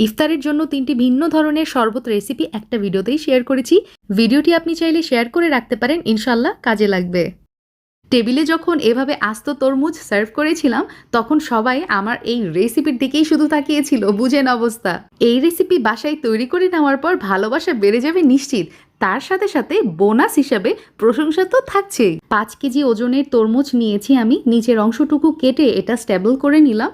ইফতারের জন্য তিনটি ভিন্ন ধরনের শরবত রেসিপি একটা ভিডিওতেই শেয়ার করেছি। ভিডিওটি আপনি চাইলে শেয়ার করে রাখতে পারেন ইনশাল্লাহ কাজে লাগবে। টেবিলে যখন এভাবে আস্ত তরমুজ সার্ভ করেছিলাম, তখন সবাই আমার এই রেসিপির দিকেই শুধু তাকিয়েছিল, বুঝেন অবস্থা। এই রেসিপি বাসায় তৈরি করে নেওয়ার পর ভালোবাসা বেড়ে যাবে নিশ্চিত। তার সাথে সাথে বোনাস হিসাবে প্রশংসা তো থাকছেই। পাঁচ কেজি ওজনের তরমুজ নিয়েছি আমি, নিচের অংশটুকু কেটে এটা স্টেবল করে নিলাম।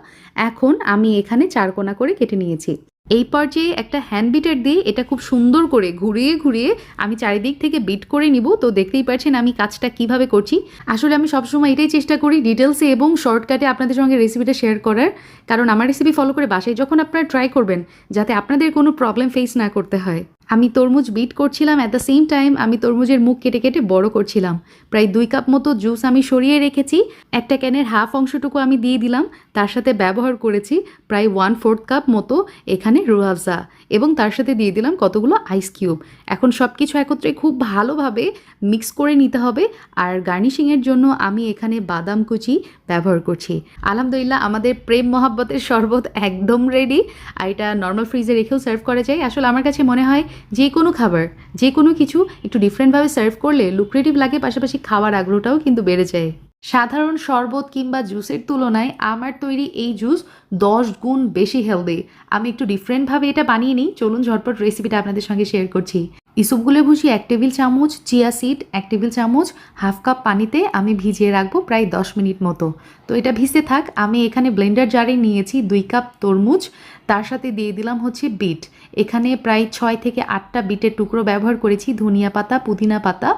এখন আমি এখানে চারকোনা করে কেটে নিয়েছি। এই পর্যায়ে একটা হ্যান্ড বিটার দিয়ে এটা খুব সুন্দর করে ঘুরিয়ে ঘুরিয়ে আমি চারিদিক থেকে বিট করে নিব। তো দেখতেই পাচ্ছেন আমি কাজটা কীভাবে করছি। আসলে আমি সবসময় এটাই চেষ্টা করি ডিটেলসে এবং শর্টকাটে আপনাদের সঙ্গে রেসিপিটা শেয়ার করার। কারণ আমার রেসিপি ফলো করে বাসায় যখন আপনারা ট্রাই করবেন, যাতে আপনাদের কোনো প্রবলেম ফেস না করতে হয়। আমি তরমুজ বিট করছিলাম অ্যাট দ্য সেম টাইম আমি তরমুজের মুখ কেটে কেটে বড় করছিলাম। প্রায় দুই কাপ মতো জুস আমি সরিয়ে রেখেছি, একটা ক্যানের হাফ অংশটুকু আমি দিয়ে দিলাম, তার সাথে ব্যবহার করেছি প্রায় ওয়ান ফোর্থ কাপ মতো এখানে রুহাফজা। এবং তার সাথে দিয়ে দিলাম কতগুলো আইস কিউব এখন সব কিছু একত্রে খুব ভালোভাবে মিক্স করে নিতে হবে আর গার্নিশিংয়ের জন্য আমি এখানে বাদাম কুচি ব্যবহার করছি। আলহামদুলিল্লাহ আমাদের প্রেম মহাব্বতের শরবত একদম রেডি আর এটা নর্মাল ফ্রিজে রেখেও সার্ভ করা যায়। আসলে আমার কাছে মনে হয় যে কোনো খাবার, যে কোনো কিছু একটু ডিফারেন্টভাবে সার্ভ করলে লুক্রেটিভ লাগে, পাশাপাশি খাওয়ার আগ্রহটাও কিন্তু বেড়ে যায়। সাধারণ শরবত কিংবা জুসের তুলনায় আমার তৈরি এই জুস দশ গুণ বেশি হেলদি আমি একটু ডিফারেন্টভাবে এটা বানিয়ে নিই। চলুন ঝটপট রেসিপিটা আপনাদের সঙ্গে শেয়ার করছি। ইসুপগুলো ভুষি এক টেবিল চামচ চিয়া সিড এক টেবিল চামচ হাফ কাপ পানিতে আমি ভিজিয়ে রাখব প্রায় দশ মিনিট মতো। তো এটা ভিজতে থাক। আমি এখানে ব্লেন্ডার জারে নিয়েছি দুই কাপ তরমুজ তার সাথে দিয়ে দিলাম হচ্ছে বিট। এখানে প্রায় ছয় থেকে আটটা বিটের টুকরো ব্যবহার করেছি, ধনিয়া পাতা, পুদিনা পাতা।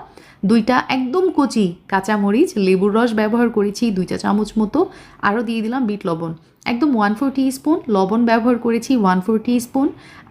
দুইটা একদম কচি কাঁচামরিচ, লেবুর রস ব্যবহার করেছি, দুইটা চামচ মতো। আরও দিয়ে দিলাম বিট লবণ। একদম ওয়ান ফোর স্পুন লবণ ব্যবহার করেছি ওয়ান ফোর স্পুন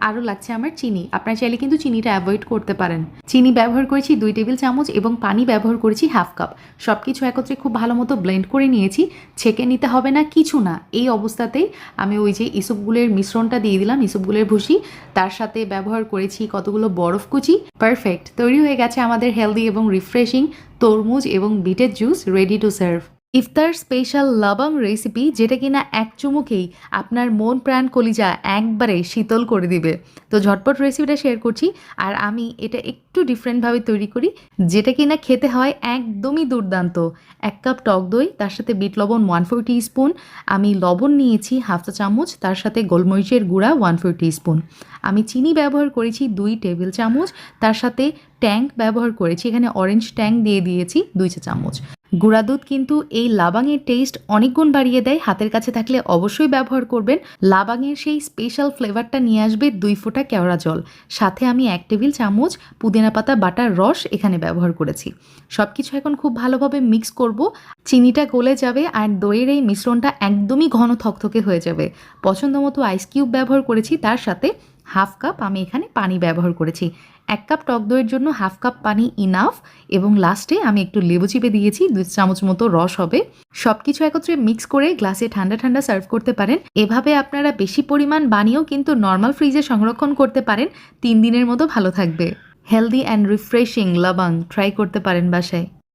আরও লাগছে আমার চিনি। আপনারা চাইলে কিন্তু চিনিটা অ্যাভয়েড করতে পারেন। চিনি ব্যবহার করেছি দুই টেবিল চামচ এবং পানি ব্যবহার করেছি হাফ কাপ সব কিছু একত্রে খুব ভালো মতো ব্লেন্ড করে নিয়েছি। ছেঁকে নিতে হবে না, কিছু না। এই অবস্থাতেই আমি ওই যে ইসুপগুলের মিশ্রণটা দিয়ে দিলাম ইসবগুলের ভুসি। তার সাথে ব্যবহার করেছি কতগুলো বরফ কুচি। পারফেক্ট তৈরি হয়ে গেছে আমাদের হেলদি এবং রিফ্রেশিং তরমুজ এবং বিটের জুস রেডি টু সার্ভ ইফতার স্পেশাল লবং রেসিপি যেটা কিনা এক চুমুকেই আপনার মন প্রাণ কলিজা একবারে শীতল করে দিবে। তো ঝটপট রেসিপিটা শেয়ার করছি আর আমি এটা একটু ডিফারেন্টভাবে তৈরি করি, যেটা কিনা খেতে হয় একদমই দুর্দান্ত। এক কাপ টক দই, তার সাথে বিট লবণ ওয়ান ফোর স্পুন আমি লবণ নিয়েছি হাফ চা চামচ, তার সাথে গোলমরিচের গুঁড়া ওয়ান ফোর স্পুন আমি চিনি ব্যবহার করেছি দুই টেবিল চামচ, তার সাথে ট্যাঙ্ক ব্যবহার করেছি, এখানে অরেঞ্জ ট্যাঙ্ক দিয়ে দিয়েছি দুই চা চামচ। গুঁড়া দুধ কিন্তু এই লাবাংয়ের টেস্ট অনেক গুণ বাড়িয়ে দেয়। হাতের কাছে থাকলে অবশ্যই ব্যবহার করবেন। লাবাংয়ের সেই স্পেশাল ফ্লেভারটা নিয়ে আসবে দুই ফোঁটা কেওড়া জল। সাথে আমি এক টেবিল চামচ পুদিনা পাতা, বাটার রস এখানে ব্যবহার করেছি। সব কিছু এখন খুব ভালোভাবে মিক্স করব। চিনিটা গলে যাবে আর দইয়ের এই মিশ্রণটা একদমই ঘন থকথকে হয়ে যাবে। পছন্দ মতো আইস কিউব ব্যবহার করেছি তার সাথে। হাফ কাপ আমি এখানে পানি ব্যবহার করেছি। এক কাপ টক দইয়ের জন্য হাফ কাপ পানি ইনাফ এবং লাস্টে আমি একটু লেবু চিপে দিয়েছি, দুই চামচ মতো রস হবে। সব কিছু একত্রে মিক্স করে গ্লাসে ঠান্ডা ঠান্ডা সার্ভ করতে পারেন। এভাবে আপনারা বেশি পরিমাণ বানিয়েও কিন্তু নর্মাল ফ্রিজে সংরক্ষণ করতে পারেন। তিন দিনের মতো ভালো থাকবে। হেলদি অ্যান্ড রিফ্রেশিং লবং। ট্রাই করতে পারেন বাসায়।